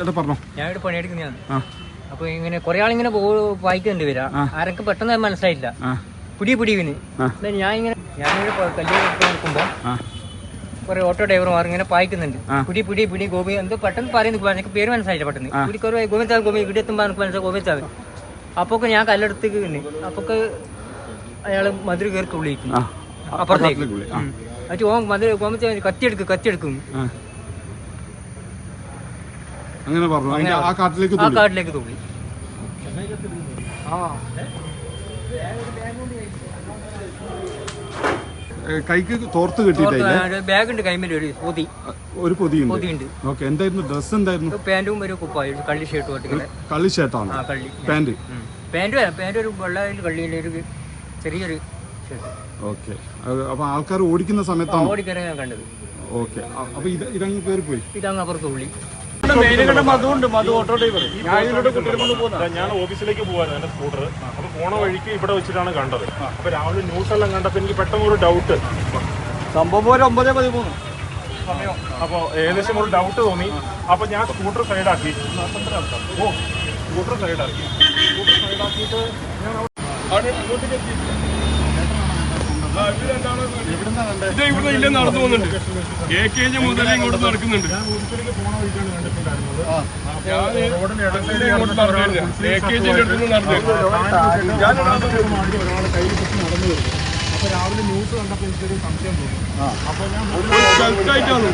ഏട്ടാ പറഞ്ഞോ. ഞാനിവിടെ പണിയെടുക്കുന്നതാണ് അപ്പൊ ഇങ്ങനെ കുറെ ആളിങ്ങനെ വായിക്കുന്നുണ്ട് വരാ ആരൊക്കെ പെട്ടെന്ന് മനസ്സിലായില്ല. പുടി പുടിവിന്. ഞാൻ ഇങ്ങനെ ഞാനിവിടെ കല്യാണം നിൽക്കുമ്പോ കൊറേ ഓട്ടോ ഡ്രൈവർമാർ ഇങ്ങനെ പായിക്കുന്നുണ്ട്. പുടി പുടി പുടി ഗോപി എന്ത് പെട്ടെന്ന് പറയുന്നു എനിക്ക് പേര് മനസ്സിലായില്ല പെട്ടെന്ന്. പുടി കുറവ് ഗോവിന്ദ ഗോപി ഇവിടെ എത്തുമ്പോൾ എനിക്ക് മനസ്സിലായി ഗോവിന്ദാവ് അപ്പൊക്കെ ഞാൻ കല്ലെടുത്ത് അപ്പൊ അപ്പൊക്കെ അയാൾ മധുര കയറി ഉള്ളിരിക്കും അപ്പുറത്തേക്ക് മറ്റേ ഓ മധുര ഗോമിച്ച കത്തിയെടുക്കും കത്തിയെടുക്കും. അങ്ങനെ പറഞ്ഞു. അതിന്റെ ആ കാട്ടിലേക്ക് ആ തുള്ളി. കാട്ടിലേക്ക് തുള്ളി. ഏ, കൈക്ക് തോർത്ത് കിട്ടിയിട്ടില്ല? ബാഗ് ഉണ്ട് കൈമേൽ ഒരു പൊതി. ഒരു പൊതിയുണ്ട്. ഉണ്ട് ഓക്കേ എന്തായിരുന്നു? ഡ്രസ് എന്തായിരുന്നു? പാന്റും ഒരു കുപ്പായ ഒരു കള്ളി ഷർട്ടും ഇട്ടിങ്ങനെ കള്ളി ഷർട്ടാണ്? ആ കള്ളി. പാന്റ്. പാന്റ് വേണം. പാന്റ് ഒരു വെള്ളയിൽ കള്ളിയിൽ ഒരു ചെറിയൊരു ഷർട്ട്. ഓക്കെ. അപ്പൊ ആൾക്കാർ ഓടിക്കുന്ന സമയത്താണ്? ഓടിക്കറി ഞാൻ കണ്ടത്. ഓക്കെ. അപ്പൊ ഇത് ഇതങ്ങ് കേറി പോയി ഇതങ്ങ് അപ്പുറത്ത് തുള്ളി. ഞാൻ ഓഫീസിലേക്ക് പോകാൻ എന്റെ സ്കൂട്ടർ. അപ്പൊ പോണ വഴിക്ക് ഇവിടെ വെച്ചിട്ടാണ് കണ്ടത്. അപ്പൊ രാവിലെ ന്യൂസ് എല്ലാം കണ്ടപ്പോ എനിക്ക് പെട്ടെന്ന് ഒരു ഡൗട്ട് സംഭവം ഒരു ഒമ്പത് പതിമൂന്ന്. സമയം. അപ്പൊ ഏകദേശം ഒരു ഡൗട്ട് തോന്നി. അപ്പൊ ഞാൻ സ്കൂട്ടർ സൈഡാക്കി ഓ സ്കൂട്ടർ സൈഡാക്കി സ്കൂട്ടർ സൈഡാക്കിയിട്ട് ഞാൻ അവിടെ ഇങ്ങോട്ടേക്ക് എത്തി. ആ, ഇത് ഇവിടെ ഇല്ല നടന്നു പോകുന്നുണ്ട്. എ കെ ജി മുതൽ ഇങ്ങോട്ട് നടക്കുന്നുണ്ട്. എ കെ ജിന്റെ അടുത്ത് നടന്നു. രാവിലെ ന്യൂസ് കണ്ടപ്പോൾ എനിക്കൊരു സംശയം തോന്നി. അപ്പൊ ഞാൻ വ്യക്തിയാണ്.